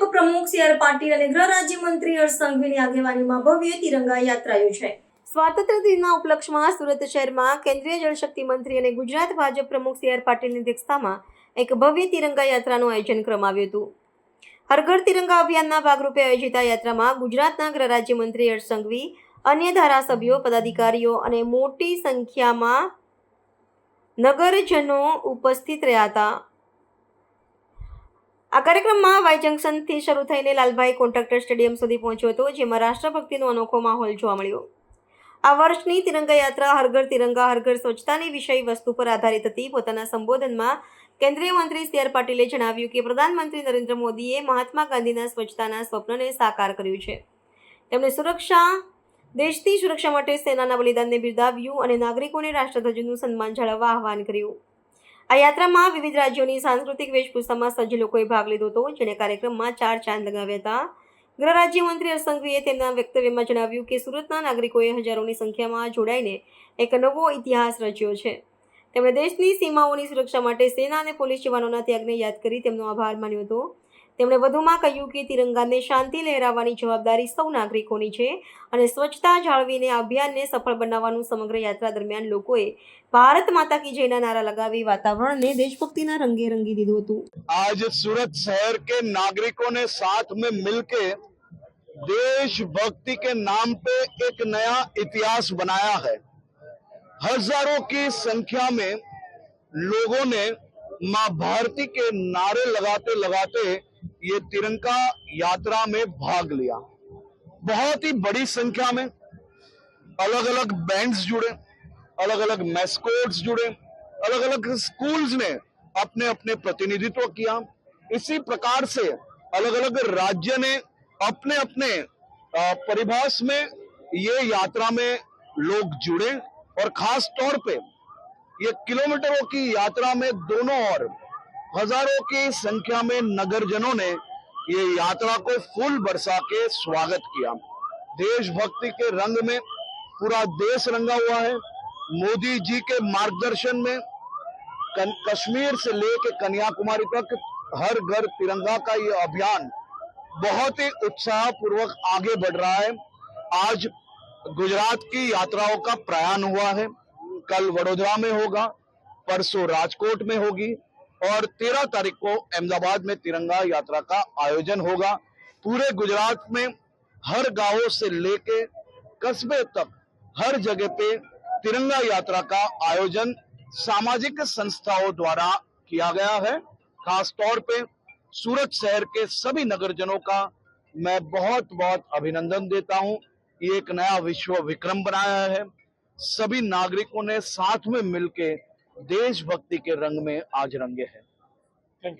પ્રમુખ C R Patil અને ગૃહ રાજ્યમંત્રી હર્ષ સંઘવીની આગેવાનીમાં ભવ્ય તિરંગા યાત્રા યોજાઈ સ્વાતંત્ર્ય દિનના ઉપલક્ષમાં સુરત શહેરમાં કેન્દ્રીય જળશક્તિ મંત્રી અને ગુજરાત ભાજપ પ્રમુખ સી આર પાટીલની અધ્યક્ષતામાં એક ભવ્ય તિરંગા યાત્રાનું આયોજન કરવામાં હતું. હરઘર તિરંગા અભિયાનના ભાગરૂપે આયોજિત આ યાત્રામાં ગુજરાતના ગૃહ રાજ્યમંત્રી હર્ષ સંઘવી, અન્ય ધારાસભ્યો, પદાધિકારીઓ અને મોટી સંખ્યામાં નગરજનો ઉપસ્થિત રહ્યા હતા. આ કાર્યક્રમમાં વાય જંકશનથી શરૂ થઈને લાલભાઈ કોન્ટ્રાક્ટર સ્ટેડિયમ સુધી પહોંચ્યો હતો, જેમાં રાષ્ટ્રભક્તિનો અનોખો માહોલ જોવા મળ્યો. આ વર્ષની તિરંગા યાત્રા હરઘર તિરંગા હરઘર સ્વચ્છતાની વિષય વસ્તુ પર આધારિત હતી. પોતાના સંબોધનમાં કેન્દ્રીય મંત્રી સી આર પાટીલે જણાવ્યું કે પ્રધાનમંત્રી નરેન્દ્ર મોદીએ મહાત્મા ગાંધીના સ્વચ્છતાના સ્વપ્નને સાકાર કર્યું છે. તેમણે સુરક્ષા, દેશની સુરક્ષા માટે સેનાના બલિદાનને બિરદાવ્યું અને નાગરિકોને રાષ્ટ્રધ્વજનું સન્માન જાળવવા આહવાન કર્યું. આ યાત્રામાં વિવિધ રાજ્યોની સાંસ્કૃતિક વેશભૂષામાં સજ્જ લોકોએ ભાગ લીધો હતો, જેણે કાર્યક્રમમાં ચાર ચાંદ લગાવ્યા હતા. ગૃહ રાજ્યમંત્રી હર્ષ સંઘવીએ તેમના વક્તવ્યમાં જણાવ્યું કે સુરતના નાગરિકોએ હજારોની સંખ્યામાં જોડાઈને એક નવો ઇતિહાસ રચ્યો છે. તેમણે દેશની સીમાઓની સુરક્ષા માટે સેના અને પોલીસ જવાનોના ત્યાગને યાદ કરી તેમનો આભાર માન્યો હતો. તેમણે વધુમાં કહ્યું કે તિરંગાને શાંતિ લહેરાવવાની જવાબદારી સૌ નાગરિકોની છે અને સ્વચ્છતા જાળવીને આ અભિયાનને સફળ બનાવવાનું સમગ્ર યાત્રા દરમિયાન લોકોએ ભારત માતા કી જયના નારા લગાવી વાતાવરણને દેશભક્તિના રંગે રંગી દીધું હતું आज सूरत शहर के नागरिकों ने साथ में मिलके देशभक्ति के नाम पे एक नया इतिहास बनाया है हजारों की संख्या में लोगों ने मां भारती के नारे लगाते लगाते ये तिरंगा यात्रा में भाग लिया। बहुत ही बड़ी संख्या में अलग अलग बैंड्स जुड़े अलग अलग मैस्कोट्स जुड़े अलग अलग स्कूल्स ने अपने अपने प्रतिनिधित्व किया। इसी प्रकार से अलग अलग राज्य ने अपने अपने परिभाष में ये यात्रा में लोग जुड़े और खास तौर पे ये किलोमीटरों की यात्रा में दोनों ओर हज़ारों की संख्या में नगरजनों ने ये यात्रा को फूल बरसा के स्वागत किया। देशभक्ति के रंग में पूरा देश रंगा हुआ है। मोदी जी के मार्गदर्शन में कश्मीर से लेके कन्याकुमारी तक हर घर तिरंगा का ये अभियान बहुत ही उत्साह पूर्वक आगे बढ़ रहा है। आज गुजरात की यात्राओं का प्रयाण हुआ है। कल वडोदरा में होगा, परसों राजकोट में होगी। और तेरह तारीख को अहमदाबाद में तिरंगा यात्रा का आयोजन होगा। पूरे गुजरात में हर गाँवों से लेके कस्बे तक हर जगह पे तिरंगा यात्रा का आयोजन सामाजिक संस्थाओं द्वारा किया गया है। खास तौर पे सूरत शहर के सभी नगरजनों का मैं बहुत बहुत अभिनंदन देता हूँ। ये एक नया विश्व विक्रम बनाया है। सभी नागरिकों ने साथ में मिलके देशभक्ति के रंग में आज रंगे हैं